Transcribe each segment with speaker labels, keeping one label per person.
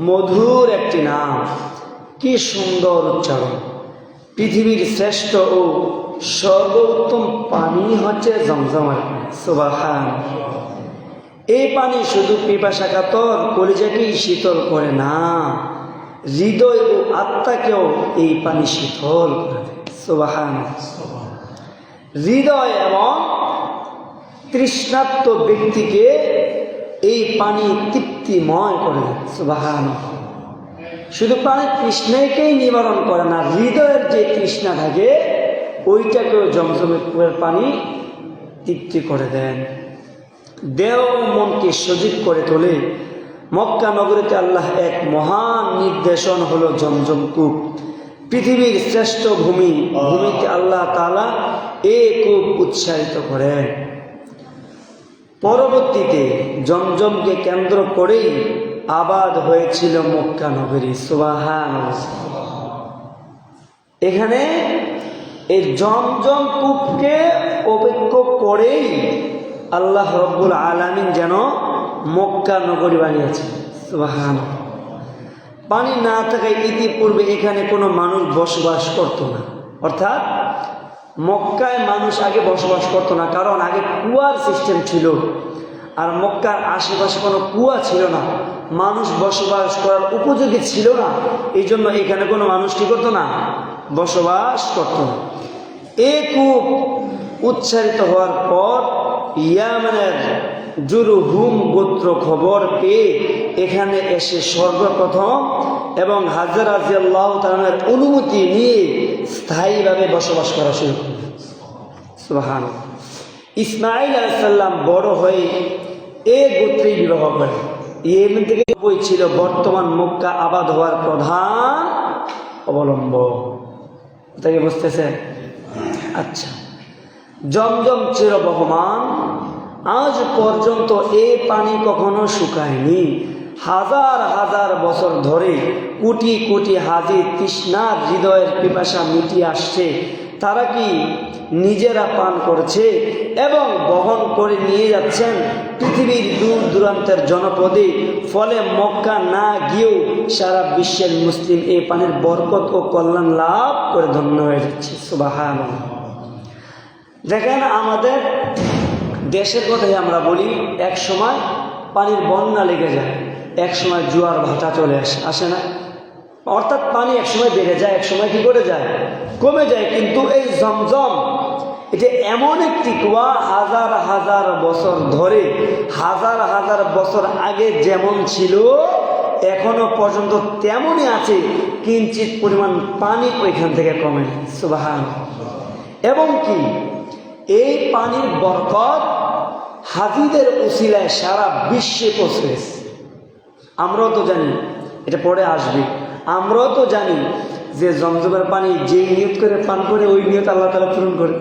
Speaker 1: মধুর একটি নাম। কি সুন্দর উচ্চারণ। পৃথিবীর শ্রেষ্ঠ ও সর্বোত্তম পানি হচ্ছে জমজমার সুবাহান। এই পানি শুধু পিপাসা কাতর কলিজাকেই শীতল করে না। হৃদয় ও আত্মাকেও এই পানি শীতল করে সুবাহান। হৃদয় এবং তৃষ্ণাত্ম ব্যক্তিকে এই পানি তৃপ্তিময় করে সুবাহান শুধু পানির তৃষ্ণাকেই নিবারণ করে না, হৃদয়ের যে তৃষ্ণা থাকে, ওইটাকেও জমজমের পানি তৃপ্তি করে দেন। দেহ মনকে সজীব করে তোলে। মক্কা নগরীতে আল্লাহ এক মহান নির্দেশন হলো জমজম কূপ। পৃথিবীর শ্রেষ্ঠ ভূমি, ভূমিতে আল্লাহ তালা এ কূপ উৎসাহিত করেন। পরবর্তীতে জমজমকে কেন্দ্র করেই আবাদ হয়েছিল মক্কা নগরী। সুবাহান এখানে এই জমজম কূপকে অপেক্ষ করেই আল্লাহ রব্বুল আলামিন যেন মক্কা নগরী বানিয়েছেন। সুবাহান পানি না থাকায় ইতিপূর্বে এখানে কোনো মানুষ বসবাস করতো না। অর্থাৎ মক্কায় মানুষ আগে বসবাস করতো না, কারণ আগে কুয়ার সিস্টেম ছিল। আর মক্কার আশেপাশে কোনো কুয়া ছিল না। মানুষ বসবাস করার উপযোগী ছিল না। এই জন্য এখানে কোনো মানুষ কী করতো না? বসবাস করতো না। এ কূপ উচ্চারিত হওয়ার পর ইয়ামানের জুরুহুম গোত্র খবর পেয়ে এখানে এসে সর্বপ্রথম এবং হাজার রাজিয়াল্লাহ তালামের অনুমতি নিয়ে স্থায়ীভাবে বসবাস করা শুরু সুবাহান ইসমাইল আলাইসাল্লাম বড় হয়ে এ গোত্রেই বিবাহ করেন। ইয়েমেন থেকে বই ছিল বর্তমান মক্কা আবাদ হওয়ার প্রধান অবলম্ব তাকে বুঝতেছেন? আচ্ছা। জমজম চির বহমান। আজ পর্যন্ত এ পানি কখনো শুকায়নি। হাজার হাজার বছর ধরে কোটি কোটি হাজি তৃষ্ণার হৃদয়ের পিপাসা মিটিয়ে আসছে। তারা কি নিজেরা পান করছে এবং বহন করে নিয়ে যাচ্ছেন পৃথিবীর দূর দূরান্তের জনপদে? ফলে মক্কা না গিয়েও সারা বিশ্বের মুসলিম এই পানির বরকত ও কল্যাণ লাভ করে ধন্য হয়ে যাচ্ছে। সুবাহান দেখেন আমাদের দেশের কথাই আমরা বলি, এক সময় পানির বন্যা লেগে যায়, এক সময় জোয়ার ভাটা চলে আসে আসে না। অর্থাৎ পানি এক সময় বেড়ে যায়, এক সময় কি করে যায়? কমে যায়, কিন্তু এই জমজম এটা এমন একটি কুয়া হাজার হাজার বছর ধরে, হাজার হাজার বছর আগে যেমন ছিল, এখনও পর্যন্ত তেমনই আছে, কিঞ্চিত পরিমাণ পানি ওইখান থেকে কমে সুবাহান এবং কি? এই পানির বরকত হাজিদের উসিলায় সারা বিশ্বে পৌঁছে আমরাও তো জানি এটা পরে আসবে। আমরাও তো জানি যে জমজমের পানি যেই নিয়ত করে পান করে ওই নিয়ত আল্লাহ তালা পূরণ করে।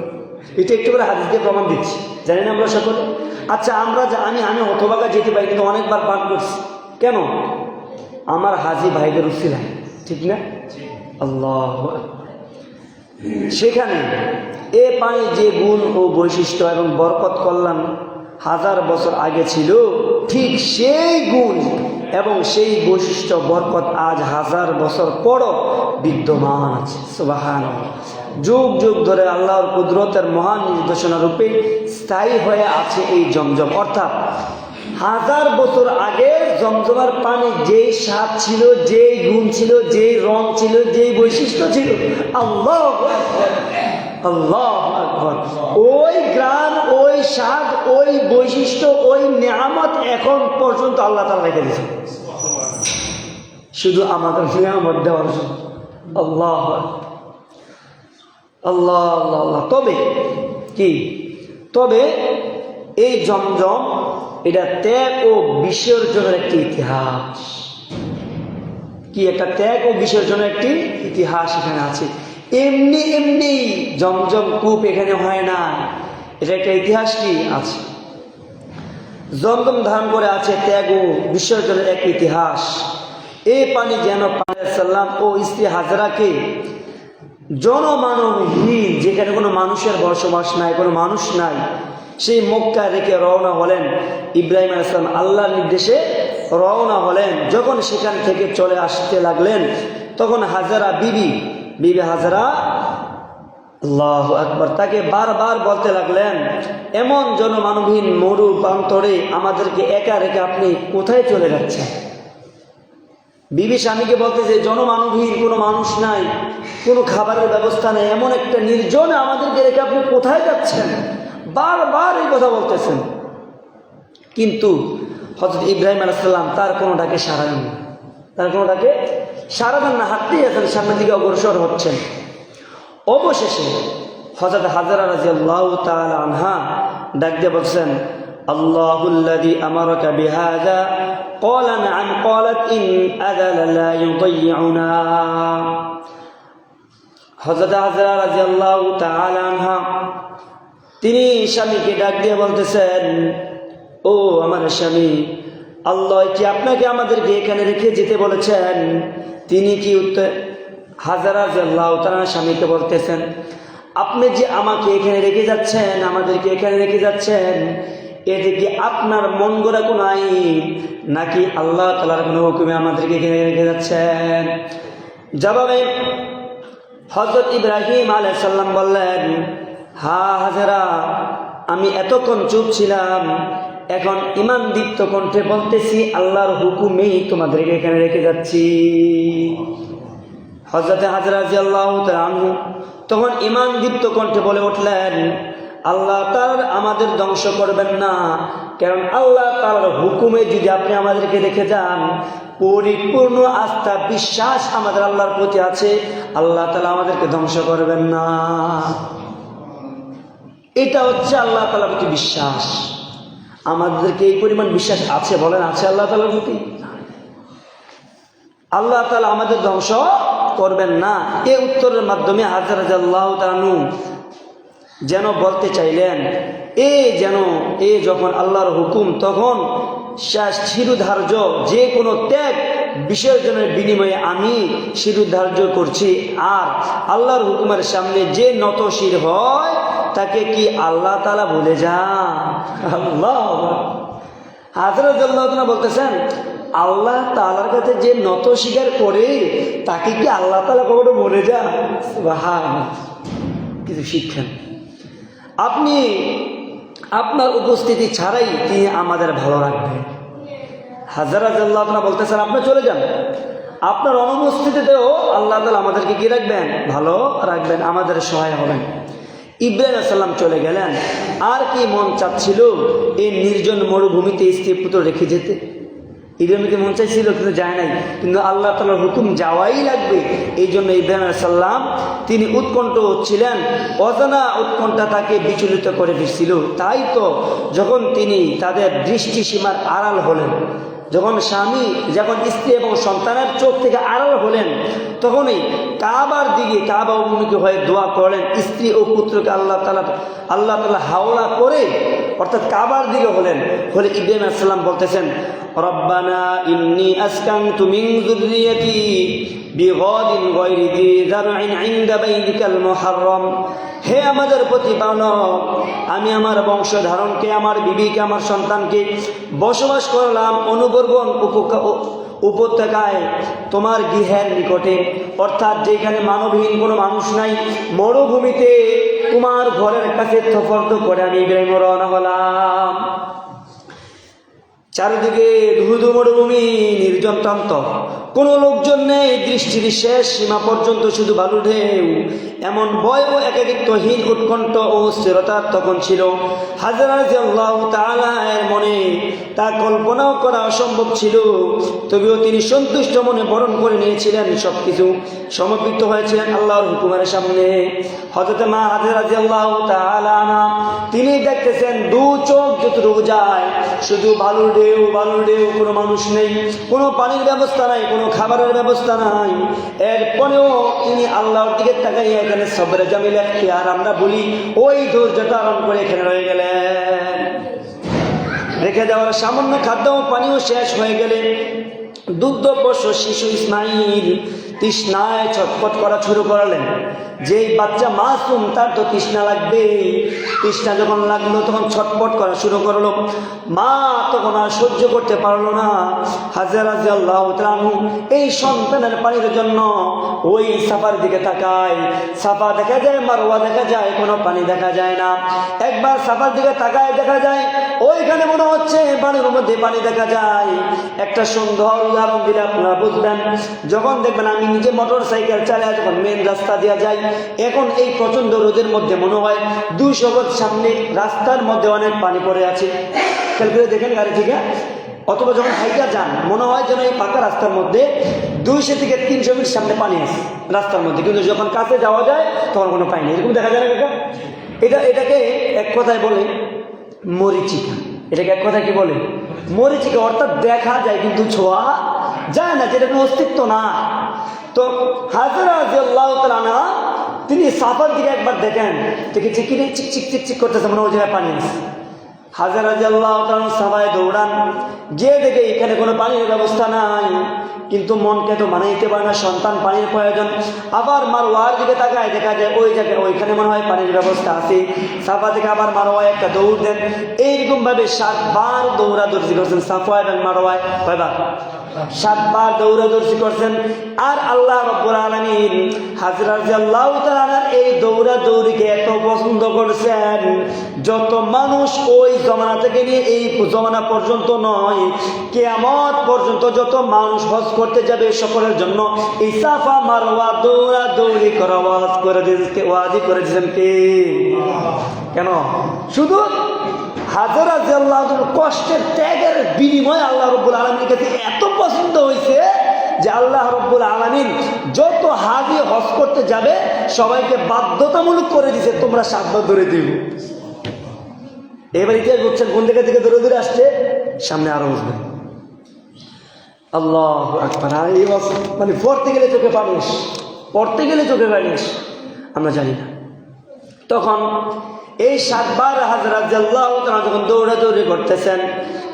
Speaker 1: এটা একটু করে হাদিস দিয়ে প্রমাণ দিচ্ছি। জানি না আমরা সকলে? আচ্ছা আমরা যা- আমি আমি হতবাগা যেতে পারি কিন্তু অনেকবার পান করছি। কেন? আমার হাজি ভাইদের উসিলায় ঠিক না? আল্লাহ সেখানে এ পানি যে গুণ ও বৈশিষ্ট্য এবং বরকত কল্যাণ হাজার বছর আগে ছিল, ঠিক সেই গুণ এবং সেই বৈশিষ্ট্য, বরকত আজ হাজার বছর পরও বিদ্যমান আছে। সুবাহান যুগ যুগ ধরে আল্লাহর কুদরতের মহান নির্দেশনা রূপে স্থায়ী হয়ে আছে এই জমজম। অর্থাৎ হাজার বছর আগে জমজমার পানি যেই স্বাদ ছিল, যেই গুণ ছিল, যেই রং ছিল, যেই বৈশিষ্ট্য ছিল, আল্লাহ আল্লাহ আকবর। ওই গ্রাম, ওই স্বাদ, ওই বৈশিষ্ট্য, ওই নেয়ামত এখন পর্যন্ত আল্লাহ তালা রেখে দিয়েছে। শুধু আমাদের নিয়ামত দেওয়ার জন্য। আল্লাহ আল্লাহ আল্লাহ আল্লাহ। তবে কি? তবে এই জমজম এটা ত্যাগ ও বিসর্জনের একটি ইতিহাস। কি একটা ত্যাগ ও বিসর্জনের একটি ইতিহাস এখানে আছে। এমনি এমনি জমজম কূপ এখানে হয় না। এটা একটা ইতিহাস কি আছে? জমজম ধারণ করে আছে ত্যাগ ও বিসর্জনের এক ইতিহাস। এই পানি যেন সাল্লাম ও স্ত্রী হাজরাকে জনমানবহীন, যেখানে কোনো মানুষের বসবাস নাই, কোনো মানুষ নাই সেই মক্কা রেখে রওনা হলেন ইব্রাহিম আলাইসালাম আল্লাহর নির্দেশে রওনা হলেন। যখন সেখান থেকে চলে আসতে লাগলেন, তখন হাজারা বিবি বিবি হাজারা, আল্লাহ আকবর, তাকে বারবার বলতে লাগলেন, এমন জনমানবহীন মরু প্রান্তরে আমাদেরকে একা রেখে আপনি কোথায় চলে যাচ্ছেন? বিবি স্বামীকে বলতেছে জনমানবহীন কোনো মানুষ নাই, কোনো খাবারের ব্যবস্থা নেই, এমন একটা নির্জনে আমাদেরকে রেখে আপনি কোথায় যাচ্ছেন? বারবার এই কথা বলতেছেন কিন্তু হজরত ইব্রাহিম আলাইসাল্লাম তার কোনোটাকে সারা দেন না। তার কোনোটাকে সারা দেন না হাঁটতেই আছেন সামনের দিকে অগ্রসর হচ্ছেন অবশেষে হজরত হাজারা রাজি আল্লাহ আনহা ডাক দিয়ে বলছেন আল্লাহুল্লাদি আমারকা বিহাদা قال نعم قالت إن أذل لا يضيعنا হজরত হাজরা রাজি আল্লাহ আনহা তিনি স্বামীকে ডাক দিয়ে বলতেছেন, ও আমার স্বামী, আল্লাহ কি আপনাকে আমাদেরকে এখানে রেখে যেতে বলেছেন? তিনি কি উত্তর, হাজারা আল্লাহ তারা স্বামীকে বলতেছেন, আপনি যে আমাকে এখানে রেখে যাচ্ছেন, আমাদেরকে এখানে রেখে যাচ্ছেন, এতে কি আপনার মন গড়া কোনো আইন? নাকি আল্লাহ তালার কোনো হুকুমে আমাদেরকে এখানে রেখে যাচ্ছেন? জবাবে হজরত ইব্রাহিম আলাইসাল্লাম বললেন হা হাজারা, আমি এতক্ষণ চুপ ছিলাম, এখন ইমান দীপ্ত কণ্ঠে বলতেছি, আল্লাহর হুকুমেই তোমাদেরকে এখানে রেখে যাচ্ছি। হজরতে হাজরা আল্লাহ আনহু তখন ইমান দীপ্ত কণ্ঠে বলে উঠলেন, আল্লাহ তার আমাদের ধ্বংস করবেন না, কারণ আল্লাহ তার হুকুমে যদি আপনি আমাদেরকে রেখে যান, পরিপূর্ণ আস্থা, বিশ্বাস আমাদের আল্লাহর প্রতি আছে, আল্লাহ তালা আমাদেরকে ধ্বংস করবেন না। এটা হচ্ছে আল্লাহ তালার প্রতি বিশ্বাস। আমাদেরকে এই পরিমাণ বিশ্বাস আছে বলেন, আছে আল্লাহ তালার প্রতি? আল্লাহ তালা আমাদের ধ্বংস করবেন না। এ উত্তরের মাধ্যমে হাজার হাজার আল্লাহ তানু যেন বলতে চাইলেন, এ যেন, এ যখন আল্লাহর হুকুম, তখন শিরুধার্য যে কোনো ত্যাগ বিসর্জনের বিনিময়ে আমি শিরুধার্য করছি। আর আল্লাহর হুকুমের সামনে যে নতশির হয় তাকে কি আল্লাহ তালা বলে যান? আল্লাহ হাজরত আল্লাহ বলতেছেন, আল্লাহ তালার কাছে যে নত স্বীকার করে, তাকে কি আল্লাহ তালা কখনো বলে যান? কিছু শিক্ষা আপনি আপনার উপস্থিতি ছাড়াই তিনি আমাদের ভালো রাখবেন। হাজার হাজার আল্লাহ বলতেছেন, আপনি চলে যান। আপনার অনুপস্থিতিতেও আল্লাহ তালা আমাদেরকে কি রাখবেন? ভালো রাখবেন, আমাদের সহায় হবেন। ইব্রাহিম চলে গেলেন। আর কি মন চাচ্ছিল? এই নির্জন মরুভূমিতে স্ত্রী পুত্র রেখে যেতে। ইব্রাহিমকে মন চাইছিল? কিন্তু যায় নাই। কিন্তু আল্লাহ তালার হুকুম যাওয়াই লাগবে। এই জন্য ইব্রাহিম সাল্লাম তিনি উৎকণ্ঠ ছিলেন। অজানা উৎকণ্ঠা তাকে বিচলিত করে দিচ্ছিল তাই তো যখন তিনি তাদের দৃষ্টি সীমার আড়াল হলেন যখন স্বামী, যখন স্ত্রী এবং সন্তানের চোখ থেকে আড়াল হলেন, তখনই কাবার দিকে কাবা অভিমুখী হয়ে দোয়া করলেন স্ত্রী ও পুত্রকে আল্লাহ তালা আল্লাহ তালা হাওলা করে, অর্থাৎ কাবার দিকে হলেন। হলে ইব্রাহিম আসসালাম বলতেছেন, রব্বানা ইন্নি আসকান তুমি বিগাদিন গায়রি যি যারইন ইনদা বাইতিকাল মুহাররম। হে আমাদের প্রতিপালক, আমি আমার বংশ ধারণকে আমার বিবিকে, আমার সন্তানকে বসবাস করলাম অনুবর্বন উপত্যকায়, তোমার গৃহের নিকটে। অর্থাৎ যেখানে মানবহীন কোনো মানুষ নাই, মরুভূমিতে তোমার ঘরের কাছে থফর্দ করে আমি ইব্রাহিম হলাম। চারিদিকে ধুধু মরুভূমি নির্জন প্রান্ত কোনো লোকজন নেই দৃষ্টির শেষ সীমা পর্যন্ত শুধু বালু ঢেউ। এমন ভয় ও একাকিত্বহীন উৎকণ্ঠ ও স্থিরতা তখন ছিল। হাজার মনে তা কল্পনাও করা অসম্ভব ছিল। তবেও তিনি সন্তুষ্ট মনে বরণ করে নিয়েছিলেন সব কিছু সমর্পিত হয়েছিলেন আল্লাহর হুকুমের সামনে। হজরত মা হাজার তিনি দেখতেছেন দু চোখ যতটুকু যায়, শুধু বালুর ঢেউ বালুর ঢেউ কোনো মানুষ নেই, কোনো পানির ব্যবস্থা নাই, কোনো খাবারের ব্যবস্থা নাই। এরপরেও তিনি আল্লাহর দিকে তাকাইয়া এখানে সবরে জামিল আর আমরা বলি, ওই ধৈর্যটা আরাম করে এখানে রয়ে গেলেন রেখে যাওয়ার সামান্য খাদ্য পানীয় শেষ হয়ে গেলে দুগ্ধ পশু শিশু ইসমাইল তৃষ্ণায় ছটফট করা শুরু করালেন। যেই বাচ্চা মাসুম, তার তো তৃষ্ণা লাগবে তৃষ্ণা যখন লাগল, তখন ছটফট করা শুরু করল। মা তখন আর সহ্য করতে পারল না। হাজার হাজার এই সন্তানের পানির জন্য ওই সাফার দিকে তাকায়। সাফা দেখা যায় মারোয়া দেখা যায়, কোনো পানি দেখা যায় না। একবার সাফার দিকে তাকায়, দেখা যায় ওইখানে মনে হচ্ছে পানির মধ্যে পানি দেখা যায়। একটা সুন্দর উদাহরণ দিলে আপনারা বুঝবেন। যখন দেখবেন আমি নিজে মোটর সাইকেল চালাই যখন মেন রাস্তা দেওয়া যায়, এখন এই প্রচণ্ড রোদের মধ্যে মনে হয় দুইশো গজ সামনে রাস্তার মধ্যে অনেক পানি পড়ে আছে। খেয়াল করে দেখেন গাড়ি থেকে। অথবা যখন হাইটা যান, মনে হয় যেন এই পাকা রাস্তার মধ্যে দুইশো থেকে তিনশো মিনিট সামনে পানি আছে রাস্তার মধ্যে। কিন্তু যখন কাছে যাওয়া যায়, তখন কোনো পানি নেই। এরকম দেখা যায় না এটা, এটাকে এক কথায় বলে মরিচিকা। এটাকে এক কথায় কি বলে? মরিচিকা অর্থাৎ দেখা যায় কিন্তু ছোঁয়া যায় না, যেটা কোনো অস্তিত্ব না। তো হাজার তিনি সাফার দিকে একবার দেখেন দেখেছি কিনে চিক চিক চিক চিক করতেছে, মনে জায়গায় পানি হাজার হাজার আল্লাহ সবাই দৌড়ান, গিয়ে দেখে এখানে কোনো পানির ব্যবস্থা নাই, কিন্তু মনকে তো মানাইতে পারে না, সন্তান পানির প্রয়োজন। আবার মারোয়ার দিকে তাকায়, দেখা যায় ওই জায়গায়, ওইখানে মনে হয় পানির ব্যবস্থা আছে। সাফা থেকে আবার মারোয়ায় একটা দৌড় দেন। এইরকম ভাবে সাতবার দৌড়াদৌড়ি করছেন সাফা এবং মারোয়ায় কয়বার? সাতবার দৌড়াদৌড়ি করছেন। আর আল্লাহ রব্বুল আলমিন হাজরাত আল্লাহ তালার এই দৌড়াদৌড়িকে এত পছন্দ করছেন, যত মানুষ ওই জমানা থেকে নিয়ে এই জমানা পর্যন্ত নয়, কেয়ামত পর্যন্ত যত মানুষ হজ করতে যাবে সকলের জন্য এই সাফা মারোয়া দৌড়া দৌড়ি করা ওয়াজ করে দিয়েছে ওয়াজি করে দিয়েছেন কে? কেন? শুধু হাজার হাজার কষ্টের ত্যাগের বিনিময়ে আল্লাহ রব্বুল আলমীর কাছে এত হয়েছে যে আল্লাহ রব্বুল আলমিন যত হাজি হজ করতে যাবে, সবাইকে বাধ্যতামূলক করে দিছে, তোমরা সাতবার ধরে দিব এবার ইতিহাস বলছেন কোন জায়গা থেকে দূরে দূরে আসছে? সামনে আরও উঠবে। আল্লাহ মানে পড়তে গেলে চোখে পানিস পড়তে গেলে চোখে পানিস আমরা জানি না। তখন এই সাতবার তারা যখন দৌড়াদৌড়ি করতেছেন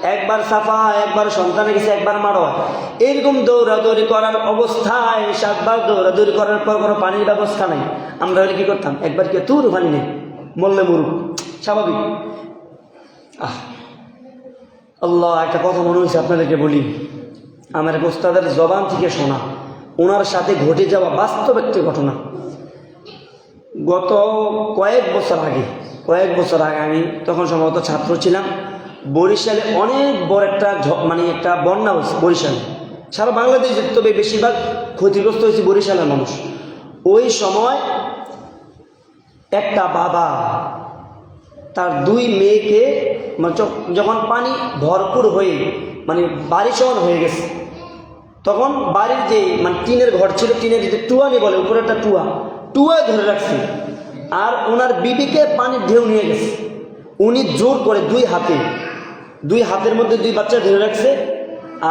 Speaker 1: একবার সাফা, একবার সন্তানে গেছে একবার মারোয়া এরকম দৌড়াদৌড়ি করার অবস্থায়, সাতবার দৌড়াদৌড়ি করার পর কোনো পানির ব্যবস্থা নেই। আমরা হলে কি করতাম? একবার কি তুর পানি নেই? মরলে মরুক। স্বাভাবিক। আহ। আল্লাহ, একটা কথা মনে হয়েছে আপনাদেরকে বলি। আমার এক ওস্তাদের জবান থেকে শোনা। ওনার সাথে ঘটে যাওয়া বাস্তব একটি ঘটনা। গত কয়েক বছর আগে, কয়েক বছর আগে আমি তখন সম্ভবত ছাত্র ছিলাম। বরিশালে অনেক বড় একটা মানে একটা বন্যা হয়েছে বরিশালে। সারা বাংলাদেশে তবে বেশিরভাগ ক্ষতিগ্রস্ত হয়েছে বরিশালের মানুষ। ওই সময় একটা বাবা, তার দুই মেয়েকে মানে যখন পানি ভরপুর হয়ে মানে বাড়ি সমান হয়ে গেছে, তখন বাড়ির যে মানে টিনের ঘর ছিল, টিনের যে টুয়া নিয়ে বলে, উপরে একটা টুয়া। টুয়ায় ধরে রাখছে। আর ওনার বিবিকে পানির ঢেউ নিয়ে গেছে। উনি জোর করে দুই হাতে, দুই হাতের মধ্যে দুই বাচ্চা ধরে রাখছে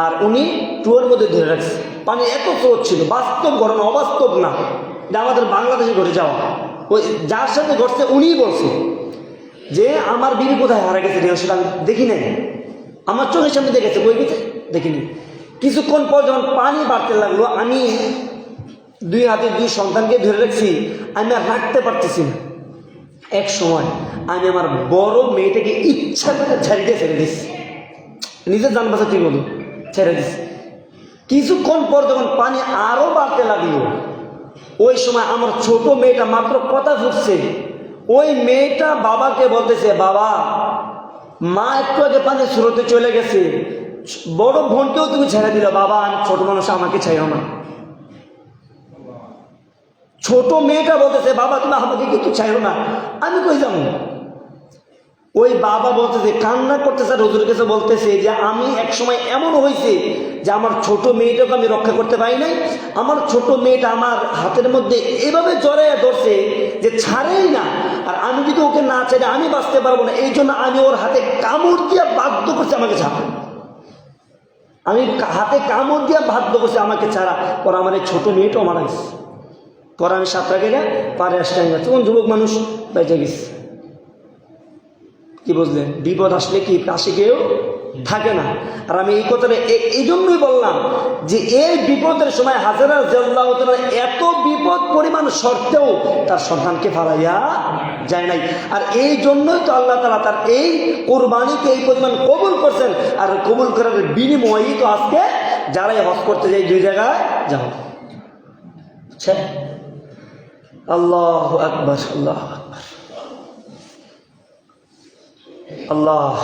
Speaker 1: আর উনি টুয়ের মধ্যে ধরে রাখছে। পানি এত স্রোত ছিল, বাস্তব ঘটনা, অবাস্তব না। এটা আমাদের বাংলাদেশে ঘটে যাওয়া। ওই যার সাথে ঘটছে উনিই বলছে যে, আমার বিবি কোথায় হারা গেছে সেটা আমি দেখি নাই। আমার চোখের সামনে দেখেছে কই গেছে দেখিনি। কিছুক্ষণ পর যখন পানি বাড়তে লাগল, আমি দুই হাতে দুই সন্তানকে ধরে রাখছি, আমি আর রাখতে পারতেছি না। এক সময় আমি আমার বড় মেয়েটাকে ইচ্ছা করে ঝাড়িতে ছেড়ে দিস নিজের জান বাসা ঠিক মতো ছেড়ে দিস কিছুক্ষণ পর যখন পানি আরও বাড়তে লাগল, ওই সময় আমার ছোট মেয়েটা মাত্র কথা ফুটছে ওই মেয়েটা বাবাকে বলতেছে, বাবা, মা একটু আগে পানি স্রোতে চলে গেছে। বড় বোনকেও তুমি ছেড়ে দিলে। বাবা, আমি ছোট মানুষ, আমাকে ছেড়েও না। ছোট মেয়েটা বলতেছে, বাবা, তুমি আমাকে কিন্তু চাইও না, আমি কই যাব? ওই বাবা বলতেছে, কান্না করতেছে আর হুজুর কাছে বলতেছে যে, আমি এক সময় এমন হয়েছে যে, আমার ছোট মেয়েটাকে আমি রক্ষা করতে পারি নাই। আমার ছোট মেয়েটা আমার হাতের মধ্যে এভাবে জড়াইয়া ধরছে যে, ছাড়েই না। আর আমি যদি ওকে না ছেড়ে আমি বাঁচতে পারব না, এই জন্য আমি ওর হাতে কামড় দিয়ে বাধ্য করছি আমাকে ছাড়া। আমি হাতে কামড় দিয়ে বাধ্য করছি আমাকে ছাড়া। পর আমার এই ছোট মেয়েটাও মারা গেছে। পরে আমি সাতটা গেলে পারে আসতে আমি তখন যুবক মানুষ বেঁচে গেছে। কি বুঝলেন? বিপদ আসলে কি? পাশে কেউ থাকে না। আর আমি এই কথাটা এই জন্যই বললাম যে এই বিপদের সময় হাজারা জাল্লাহ এত বিপদ পরিমাণ সত্ত্বেও তার সন্তানকে ফালাইয়া যায় নাই। আর এই জন্যই তো আল্লাহ তালা তার এই কোরবানিকে এই পরিমাণ কবুল করছেন। আর কবুল করার বিনিময়েই তো আজকে যারাই হজ করতে যায় দুই জায়গায় যাও আচ্ছা? আল্লাহ আকবর আল্লাহ আকবর। আল্লাহ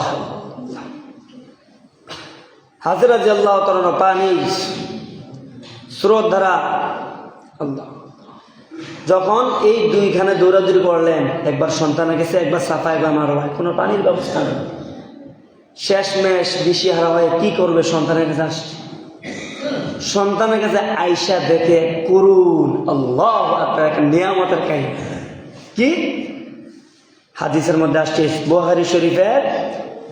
Speaker 1: হাজরা আল্লাহ তরণ পানি, স্রোত ধারা আল্লাহ যখন এই দুইখানে দৌড়াদৌড়ি করলেন, একবার সন্তানের গেছে একবার সাফা একবার মারা হয়, কোনো পানির ব্যবস্থা নেই। বেশি হারা হয়ে কি করবে সন্তানের কাছে আসছে? সন্তানের কাছে আইসা দেখে করুন আল্লাহ আপনার একটা নিয়ামতের কাহিনী কি হাদিসের মধ্যে আসছে বোহারি শরীফের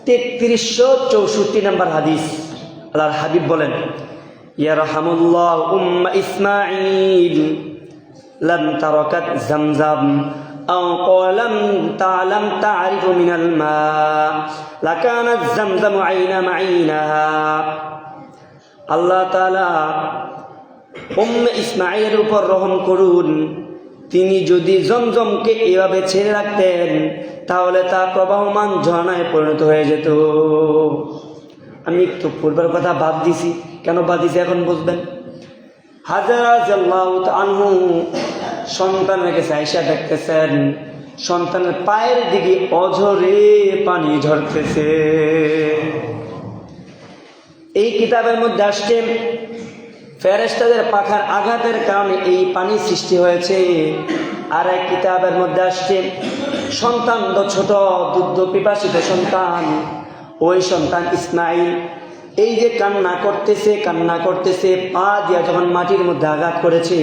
Speaker 1: তেত্রিশশো চৌষট্টি নম্বর হাদিস আল্লাহর হাবিব বলেন ইয়া রহমুল্লাহ উম্মা ইসমাইল لم تركت زمزم أو قال لم تعلم تعرف من الماء لكانت زمزم عين معينها আল্লাহ তালা ইসমাইলের উপর রহম করুন। তিনি যদি জমজমকে এভাবে ছেড়ে রাখতেন, তাহলে তা প্রবাহমান ঝর্ণায় পরিণত হয়ে যেত। আমি একটু পূর্বের কথা বাদ দিছি। কেন বাদ দিছি এখন বুঝবেন? হাজারা জাল্লাহ আনহু দেখতেছেন, সন্তানের পায়ের দিকে অঝরে পানি ঝরতেছে। এই কিতাবের মধ্যে আসছে ফেরেস্তাদের পাখার আঘাতের কারণে এই পানি সৃষ্টি হয়েছে। আর এক কিতাবের মধ্যে আসছে, সন্তান ছোট, দুগ্ধ পিপাসিত সন্তান, ওই সন্তান ইসমাইল। এই যে কান্না করতেছে কান্না করতেছে, পা দিয়া যখন মাটির মধ্যে আঘাত করেছে,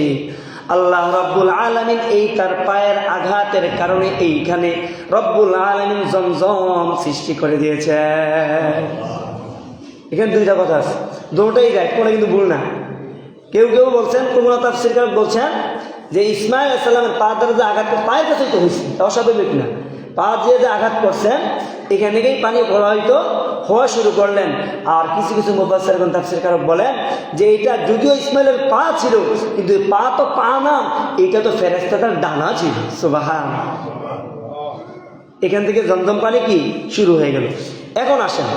Speaker 1: আল্লাহ রব্বুল আলমিন এই তার পায়ের আঘাতের কারণে এইখানে রব্বুল আলমিন জমজম সৃষ্টি করে দিয়েছে। এখানে দুইটা কথা আছে। দুটোই রাইট কোনো কিন্তু ভুল না। কেউ কেউ বলছেন, কুমুরা তাফসির কারক বলছেন যে ইসমাইল সাল্লামের পা দ্বারা যে আঘাত পায়ের কাছে তো হয়েছে অস্বাভাবিক না। পা দিয়ে যে আঘাত করছেন, এখান থেকেই পানি প্রবাহিত হওয়া শুরু করলেন। আর কিছু কিছু মুফাসের এবং তাফসির কারক বলেন যে এটা যদিও ইসমাইলের পা ছিল, কিন্তু পা তো পা না, এটা তো ফেরেস্তাটার ডানা ছিল। সুবাহান। এখান থেকে জমজম পানি কি? শুরু হয়ে গেল। এখন আসেন।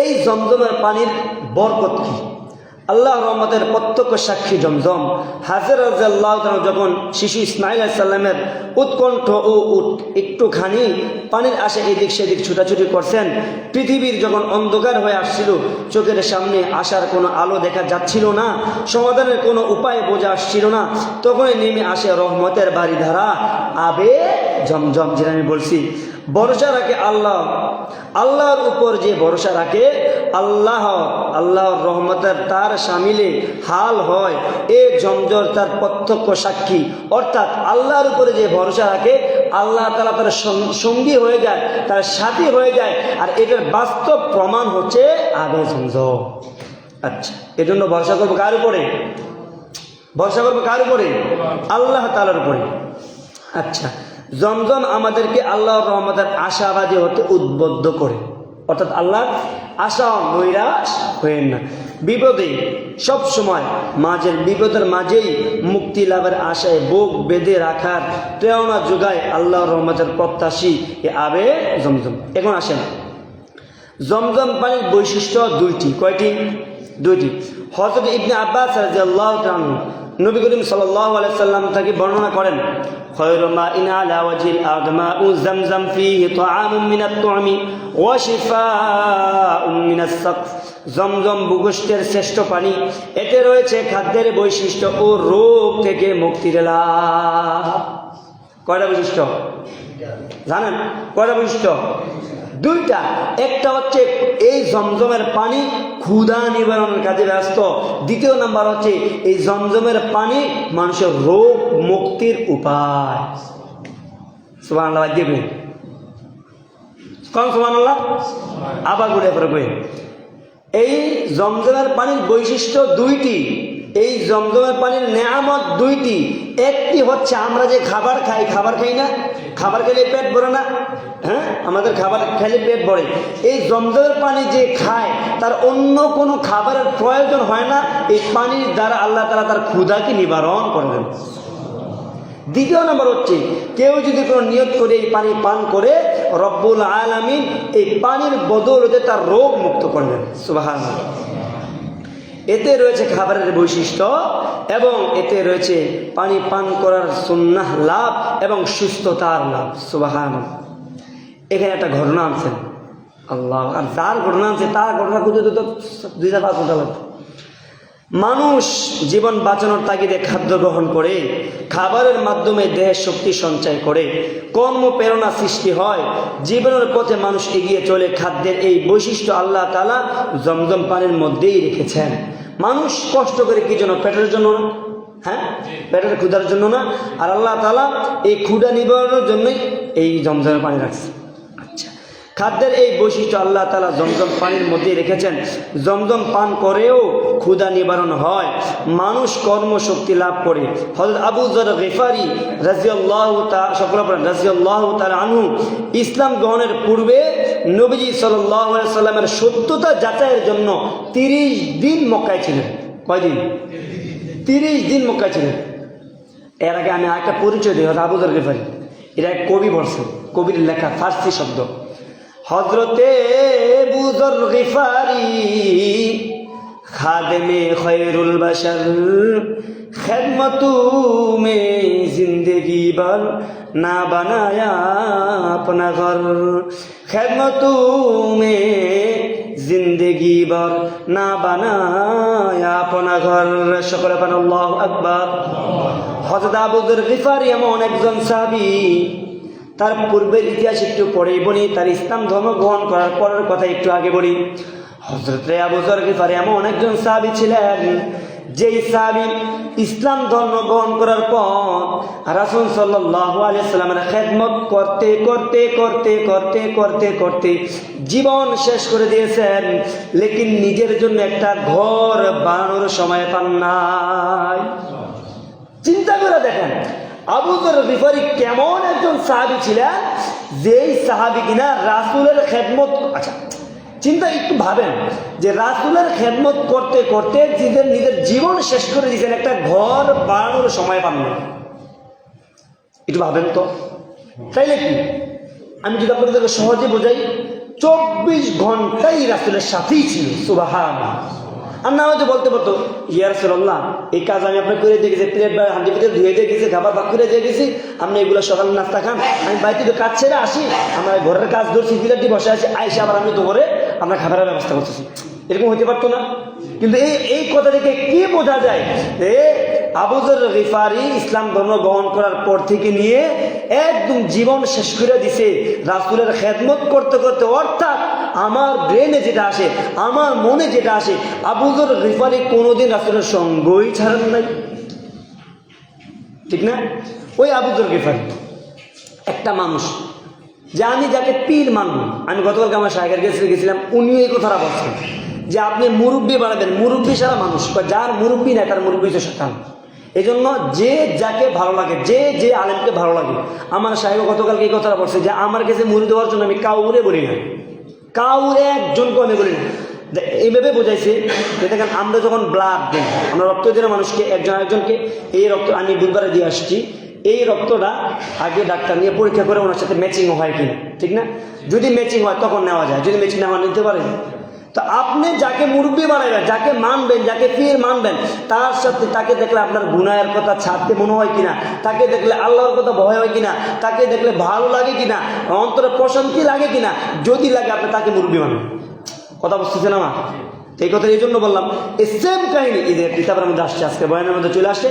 Speaker 1: এই জমজমের পানির বরকত কি? আল্লাহ রহমতের প্রত্যক্ষ সাক্ষী জমজম। হাজার যখন শিশু ইসমাইল সাল্লামের উৎকণ্ঠ ও একটুখানি পানির আশে এদিক সেদিক ছুটাছুটি করছেন, পৃথিবীর যখন অন্ধকার হয়ে আসছিল, চোখের সামনে আসার কোনো আলো দেখা যাচ্ছিল না, সমাধানের কোনো উপায় বোঝা আসছিল না, তখনই নেমে আসে রহমতের বাড়িধারা আবে জমজম। যেটা আমি বলছি ভরসা রাখে আল্লাহ। আল্লাহর উপর যে ভরসা রাখে, আল্লাহ, আল্লাহর রহমতের তার সামিলে হাল হয়, এ জমজর তার প্রত্যক্ষ সাক্ষী। অর্থাৎ আল্লাহর উপরে যে ভরসা রাখে, আল্লাহ তালা তার সঙ্গী হয়ে যায়, তার সাথী হয়ে যায়, আর এটার বাস্তব প্রমাণ হচ্ছে আগে জমজম। আচ্ছা এজন্য ভরসা করব কার উপরে? ভরসা করব কার উপরে? আল্লাহ তালার উপরে। আচ্ছা জমজম আমাদেরকে আল্লাহর রহমতের আশাবাদী হতে উদ্বুদ্ধ করে। অর্থাৎ আল্লাহর আশা নৈরাশ হয়েন না। বিপদে সব সময় মাঝের বিপদের মাঝেই মুক্তি লাভের আশায় বুক বেঁধে রাখার প্রেরণা যোগায় আল্লাহর রহমতের প্রত্যাশী এ আবে জমজম। এখন আসেন। জমজম পানির বৈশিষ্ট্য দুইটি। কয়টি? দুইটি। হজরত ইবনে আব্বাস রাদিয়াল্লাহু তাআলা নবী করিম সাল্লাম থেকে বর্ণনা করেন জামজাম শ্রেষ্ঠ পানি, এতে রয়েছে খাদ্যের বৈশিষ্ট্য ও রোগ থেকে মুক্তির লাভ। কয়টা বৈশিষ্ট্য? জানেন? কয়টা বৈশিষ্ট্য? দুইটা, একটা হচ্ছে এই জমজমের পানি ক্ষুধা নিবারণের কাজে ব্যস্ত। দ্বিতীয় নাম্বার হচ্ছে এই জমজমের পানি মানুষের রোগ মুক্তির উপায়। কম আবার ঘুরে এই জমজমের পানির বৈশিষ্ট্য দুইটি। এই জমজমের পানির নেয়ামত দুইটি। একটি হচ্ছে আমরা যে খাবার খাই খাবার খাই না খাবার খেলে পেট ভরে না? হ্যাঁ? আমাদের খাবার খেলে পেট ভরে। এই জমজমের পানি যে খায়, তার অন্য কোনো খাবারের প্রয়োজন হয় না। এই পানির দ্বারা আল্লাহ তালা তার ক্ষুধাকে নিবারণ করে দেন দ্বিতীয় নম্বর হচ্ছে, কেউ যদি কোনো নিয়ত করে এই পানি পান করে, রব্বুল আলামিন এই পানির বদৌলতে তার রোগ মুক্ত করলেন সুবাহান এতে রয়েছে খাবারের বৈশিষ্ট্য এবং এতে রয়েছে পানি পান করার সন্ন্যাস লাভ এবং সুস্থতার লাভ সুবাহান এখানে একটা ঘটনা আনছেন। আল্লাহ আর যার ঘটনা আনছে, তার ঘটনা খুঁজে তো দুই হাজার পাঁচ ঘণ্টা লাগবে। মানুষ জীবন বাঁচানোর তাগিদে খাদ্য গ্রহণ করে, খাবারের মাধ্যমে দেহের শক্তি সঞ্চয় করে, কর্ম প্রেরণা সৃষ্টি হয়, জীবনের পথে মানুষ এগিয়ে চলে খাদ্যের এই বৈশিষ্ট্য আল্লাহ তালা জমজম পানির মধ্যেই রেখেছেন। মানুষ কষ্ট করে কি জন্য? পেটের জন্য হ্যাঁ? পেটের ক্ষুধার জন্য না? আর আল্লাহ তালা এই ক্ষুধা নিবারণের জন্যই এই জমজমের পানি রাখছে খাদ্যের এই বৈশিষ্ট্য আল্লাহ তালা জমজম পানির মধ্যে রেখেছেন। জমজম পান করেও ক্ষুধা নিবারণ হয়। মানুষ কর্মশক্তি লাভ করে। হজরত আবু জর গেফারি রাজিয়াল্লাহ সকল রাজিয়াল্লাহ তার আনহু, ইসলাম গ্রহণের পূর্বে নবীজি সাল্লামের সত্যতা যাচাইয়ের জন্য তিরিশ দিন মক্কায় ছিলেন। কয়দিন? তিরিশ দিন মক্কায় ছিলেন। এর আগে আমি একটা পরিচয় দিই আবুদর গেফারি। এটা কবি বর্ষ কবির লেখা ফার্সি শব্দ। হজরতে বুজর গিফারি, খাদেমে খৈরুল বাশার খেদমতু মে জিন্দগি বল না বানায়া আপনা ঘর। খেদমতু মে জিন্দগি বর না বানায়া আপনা ঘর। সকলে পান আল্লাহ আকবার। হজরত গিফারি এমন একজন সাহাবী তার পূর্বের ইতিহাস একটু পরেই বলি, তার ইসলাম ধর্ম গ্রহণ করার পরের কথা একটু আগে বলি। হজরত আবু জরগিফার এমন একজন সাহাবি ছিলেন, যেই সাহাবি ইসলাম ধর্ম গ্রহণ করার পর রাসুল সাল্লাহ আলিয়াল্লামের খেদমত করতে করতে করতে করতে করতে করতে জীবন শেষ করে দিয়েছেন, লেকিন নিজের জন্য একটা ঘর বানানোর সময় পান নাই। চিন্তা করে দেখেন আবুদর রিফারি কেমন একজন সাহাবি ছিলেন? যেই সাহাবি কিনা রাসুলের খেদমত আচ্ছা চিন্তা একটু ভাবেন যে রাসুলের খেদমত করতে করতে নিজের নিজের জীবন শেষ করে দিয়েছেন একটা ঘর বানানোর সময় পান না একটু ভাবেন তো। তাইলে কি? আমি যদি আপনাদেরকে সহজে বোঝাই, চব্বিশ ঘন্টাই রাসুলের সাথেই ছিল সুবাহান আর না হয়তো বলতে পারতো ইয়ার সাল্লাহ এই কাজ আমি আপনার করে দিয়ে গেছি, প্লেট বা হাঁটি প্লেট ধুয়ে দিয়ে গেছি, খাবার ভাগ করে দিয়ে গেছি, আপনি এগুলো সকালে নাস্তা খান, আমি বাড়িতে তো কাজ ছেড়ে আসি, আমার ঘরের কাজ ধরছি প্লেটটি বসে আছি আইসে আবার আমি তো করে আমরা খাবারের ব্যবস্থা করতেছি। এরকম হতে পারতো না। কিন্তু এই এই কথা থেকে কি বোঝা যায় যে আবুজর রিফারি ইসলাম ধর্ম গ্রহণ করার পর থেকে নিয়ে একদম জীবন শেষ করে দিছে, রাসুলের খেদমত করতে করতে, অর্থাৎ আমার ব্রেনে যেটা আসে, আমার মনে যেটা আসে আবুজর রিফারি কোনোদিন রাসুলের সঙ্গই ছাড়েন নাই। ঠিক না? ওই আবুজর রিফারি একটা মানুষ, যে আমি যাকে পীর মানব, আমি গতকালকে আমার সাহেবের কাছে গেছিলাম, উনিও এই কথাটা বলছেন, যে আপনি মুরব্বী বানাবেন, মুরব্বী সারা মানুষ বা যার মুরব্বী নাই, তার মুরব্বী তো শেখান এই জন্য যে যাকে ভালো লাগে, যে যে আলেমকে ভালো লাগে, আমার সাহেব গতকালকে এই কথাটা বলছে, যে আমার কাছে মুড়ি দেওয়ার জন্য আমি কাউরে বলি না কাউরে একজনকে আমি বলি এইভাবে বোঝাইছে যে দেখেন, আমরা যখন ব্লাড দিই, আমরা রক্ত দিলে মানুষকে, একজন আরেকজনকে, এই রক্ত আমি বুধবারে দিয়ে আসছি, এই রক্তটা আগে ডাক্তার নিয়ে পরীক্ষা করে ওনার সাথে ম্যাচিং হয় কিনা, ঠিক না? যদি ম্যাচিং হয়, তখন নেওয়া যায়। যদি ম্যাচিং না হয়, নিতে পারে তো আপনি যাকে মুরব্বী বানাবেন যাকে মানবেন, যাকে ফির মানবেন, তার সাথে তাকে দেখলে আপনার গুনায়ের কথা ছাড়তে মনে হয় কিনা, তাকে দেখলে আল্লাহর কথা ভয় হয় কিনা, তাকে দেখলে ভালো লাগে কিনা, অন্তরে প্রশান্তি লাগে কিনা, যদি লাগে আপনি তাকে মুরব্বী মানবেন কথা বুঝতেছেন আমার? এই কথা এই জন্য বললাম, এই সেম কাহিনী ঈদের কিতাবের মধ্যে আসছে, আজকে বয়ানের মধ্যে চলে আসছে।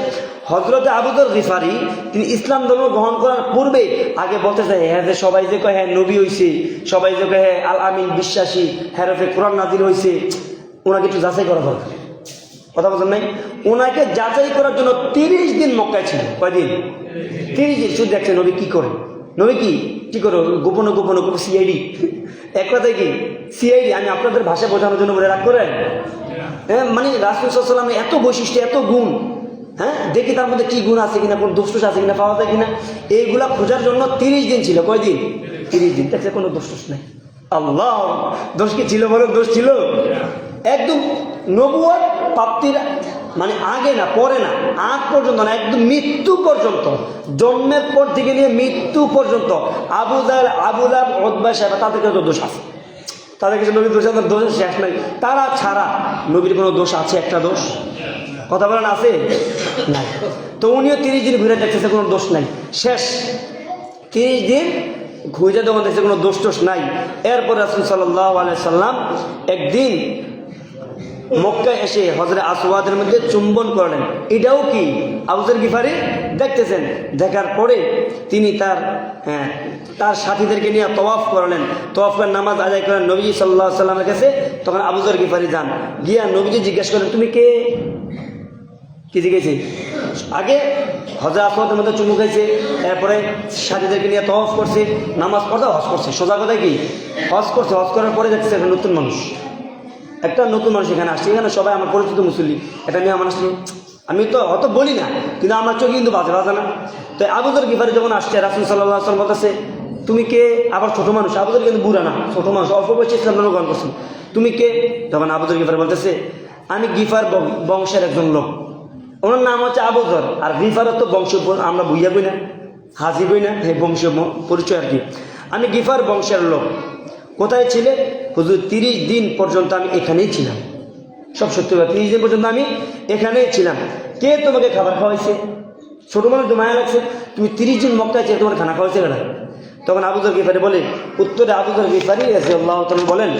Speaker 1: হজরত আবুদর রিফারি তিনি ইসলাম ধর্ম গ্রহণ করার পূর্বে আগে বলতে চাই হ্যাঁ যে সবাই যে কয় হ্যাঁ নবী হয়েছে সবাই যে কয় হ্যাঁ আল আমিন বিশ্বাসী হ্যারফে কোরআন নাজির হয়েছে ওনাকে একটু যাচাই করা দরকার কথা বলছেন নাই? ওনাকে যাচাই করার জন্য তিরিশ দিন মক্কায় ছিল। কয়দিন? তিরিশ দিন। শুধু দেখছে নবী কি করে? নবী কি? কি করো? গোপন গোপনে গোপন সিআইডি এক কথায় কি? সিআইডি আমি আপনাদের ভাষা বোঝানোর জন্য বলে রাগ করেন হ্যাঁ মানে রাসুলামের এত বৈশিষ্ট্য এত গুণ হ্যাঁ? দেখি তার মধ্যে কি গুণ আছে কিনা কোন দোষ টোষ আছে কিনা পাওয়া যায় কিনা? এইগুলা খোঁজার জন্য তিরিশ দিন ছিল। কয়দিন? তিরিশ দিন। দেখছে কোনো দোষ টোষ নাই। আল্লাহ! দোষ কি ছিল বলো? দোষ ছিল? একদম নবুয়ার প্রাপ্তির মানে আগে না, পরে না, আগ পর্যন্ত না, একদম মৃত্যু পর্যন্ত, জন্মের পর থেকে নিয়ে মৃত্যু পর্যন্ত আবুদার আবুদার অদ্বাই সাহেব তাদের কাছে দোষ আছে। তাদের কাছে নবীর দোষ দোষের শেষ নাই। তারা ছাড়া নবীর কোনো দোষ আছে, একটা দোষ? কথা বলেন, আছে? নাই। তো উনিও তিরিশ দিন ঘুরে দেখতেছে, কোনো দোষ নাই। শেষ। তিরিশ দিন ঘুরে যখন দেখছে কোনো দোষ টোষ নাই। এরপর রাসুল সাল্লাহ সাল্লাম একদিন মক্কায় এসে হজরে আসওয়াদের মধ্যে চুম্বন করলেন এটাও কি আবুজের গিফারি দেখতেছেন? দেখার পরে তিনি তার হ্যাঁ তার সাথীদেরকে নিয়ে তওয়াফ করলেন তওয়াফ নামাজ আদায় করেন নবীজি সাল্লাহ সাল্লামের কাছে। তখন আবুজর গিফারি যান। গিয়া নবীজি জিজ্ঞেস করেন, তুমি কে? কি জিজ্ঞেসি? আগে হজরা আসওয়াদের মধ্যে চুমু খাইছে এরপরে সাথীদেরকে নিয়ে তওয়াফ করছে, নামাজ পড়তে হজ করছে। সোজা কথা কি? হজ করছে, হজ করার পরে দেখছে নতুন মানুষ। একটা নতুন মানুষ এখানে আসছে। এখানে সবাই আমার পরিচিত মুসল্লি। এটা নিয়ে আমার আসলে আমি তো অত বলি না, কিন্তু আমার চোখে কিন্তু বাজে বাজে না। তো আবুদর গিফারে যখন আসছে, রাসুল সাল্লাহ আসলাম বলতেছে, তুমি কে? আবার ছোট মানুষ আবুদর কিন্তু বুড়া না, ছোট মানুষ। অল্প বয়সে ইসলাম ধর্ম গ্রহণ করছেন। তুমি কে? তখন আবুদর গিফার বলতেছে, আমি গিফার বংশের একজন লোক। ওনার নাম হচ্ছে আবুদর আর গিফারের তো বংশ আমরা বুঝিয়া বই না, হাজি বই না, এই বংশ পরিচয় আর কি। আমি গিফার বংশের লোক। কোথায় ছিলে? হুজুর, তিরিশ দিন পর্যন্ত আমি এখানেই ছিলাম। সব সত্যি কথা, তিরিশ দিন পর্যন্ত আমি এখানেই ছিলাম। কে তোমাকে খাবার খাওয়াইছে? ছোট মানুষ তো মায়া লাগছে। তুমি তিরিশ দিন মক্কায় ছিল, তোমার খানা খাওয়াইছে কেনা তখন আবুদর গিফারি বলে, উত্তরে আবুদর গিফারি আছে আল্লাহ বলেন,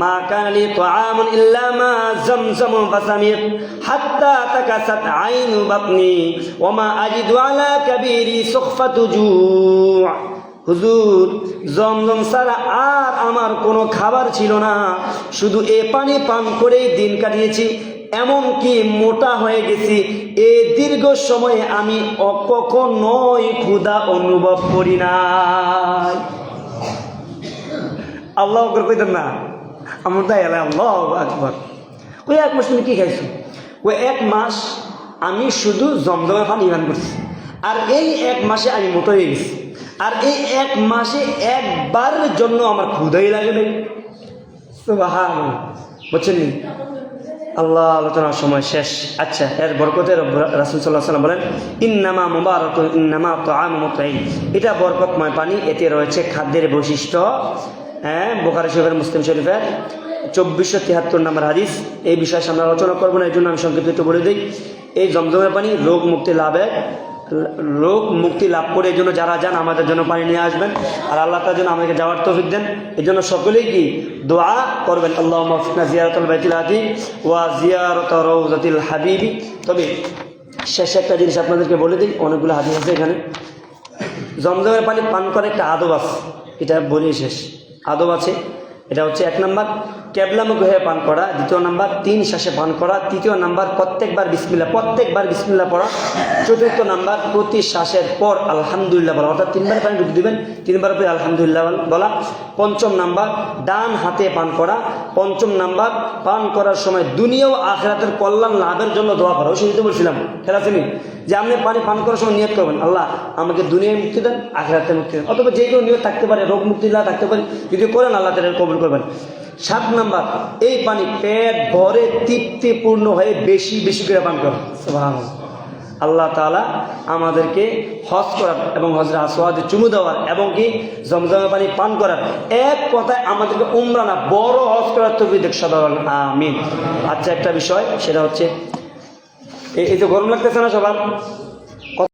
Speaker 1: মা কান লি তাআমুন ইল্লা মা জামজাম ফাসামিত, হাত্তা তাকাসাত আইনু বাতনি, ওয়া মা আজিদু আলা কাবীরি সুখফাতু জু' হুজুর, জমজম ছাড়া আর আমার কোনো খাবার ছিল না। শুধু এ পানি পান করেই দিন কাটিয়েছি, এমনকি মোটা হয়ে গেছি। এ দীর্ঘ সময়ে আমি কখনোই ক্ষুধা অনুভব করি নাই। আল্লাহ আকবর কইতেন না। আমার তাই আল্লাহ আকবর। ওই এক মাস তুমি কি খাইছো? ওই এক মাস আমি শুধু জমজমের পানি ইমান করছি। আর এই এক মাসে আমি মোটো হয়ে গেছি। আর এই এক মাসে একবারের জন্য আমার ক্ষুদাই লাগে নাই। বুঝছেন? আল্লাহ আলোচনার সময় শেষ। আচ্ছা এর বরকতে রাসুল বলেন, ইন্নামা মুবারক ইন্নামা তো আমতাই এটা বরকতময় পানি। এতে রয়েছে খাদ্যের বৈশিষ্ট্য। হ্যাঁ বোখারি শরীফের, মুসলিম শরীফের চব্বিশশো তিয়াত্তর নম্বর হাদিস। এই বিষয়ে সামনে আলোচনা করব না এই জন্য আমি সংক্ষিপ্ত একটু বলে দিই। এই জমজমের পানি রোগ মুক্তি লাভে রোগ মুক্তি লাভ করে এই জন্য যারা যান, আমাদের জন্য পানি নিয়ে আসবেন। আর আল্লাহ তার জন্য আমাদেরকে যাওয়ার তৌফিক দেন। এই জন্য সকলেই কি দোয়া করবেন। আল্লাহ মফিনা জিয়ারতুল বাইতুল আদি ওয়া জিয়ারত রৌজাতিল হাবিবি। তবে শেষে একটা জিনিস আপনাদেরকে বলে দিই, অনেকগুলো হাদিস আছে এখানে। জমজমের পানি পান করে একটা আদব আছে। এটা বলি শেষ। আদব আছে। এটা হচ্ছে এক নাম্বার। ক্যাবলামুখ হয়ে পান করা, দ্বিতীয় নাম্বার তিন শ্বাসে পান করা, তৃতীয় নাম্বার প্রত্যেকবার বিসমিল্লা প্রত্যেকবার বিসমিল্লা পড়া, চতুর্থ নাম্বার প্রতি শ্বাসের পর আলহামদুলিল্লাহ বলা, অর্থাৎ তিনবার পানি ঢুকে দিবেন, তিনবার পরে আলহামদুলিল্লাহ বলা পঞ্চম নাম্বার ডান হাতে পান করা, পঞ্চম নাম্বার পান করার সময় দুনিয়া ও আখেরাতের কল্যাণ লাভের জন্য দোয়া করা ওই তো বলছিলাম খেলা শুনি যে আপনি পানি পান করার সময় নিয়ত করবেন, আল্লাহ আমাকে দুনিয়ায় মুক্তি দেন, আখেরাতে মুক্তি দেন। অথবা যে কোনো নিয়ত থাকতে পারে, রোগ মুক্তি থাকতে পারে, যদি করেন আল্লাহ তাদের কবুল করবেন। সাত নাম্বার, এই পানি পেট ভরে তৃপ্তিপূর্ণ হয়ে বেশি বেশি করে পান সুবহানাল্লাহ। আল্লাহ তাআলা আমাদেরকে হজ করার এবং হজরা আসওয়াদে চুমু দেওয়ার এবং কি জমজমে পানি পান করার এক কথায় আমাদেরকে উমরা না, বড় হজ করার তো সাধারণ আমিন। আচ্ছা একটা বিষয়, সেটা হচ্ছে এই তো গরম লাগতেছে না সবার?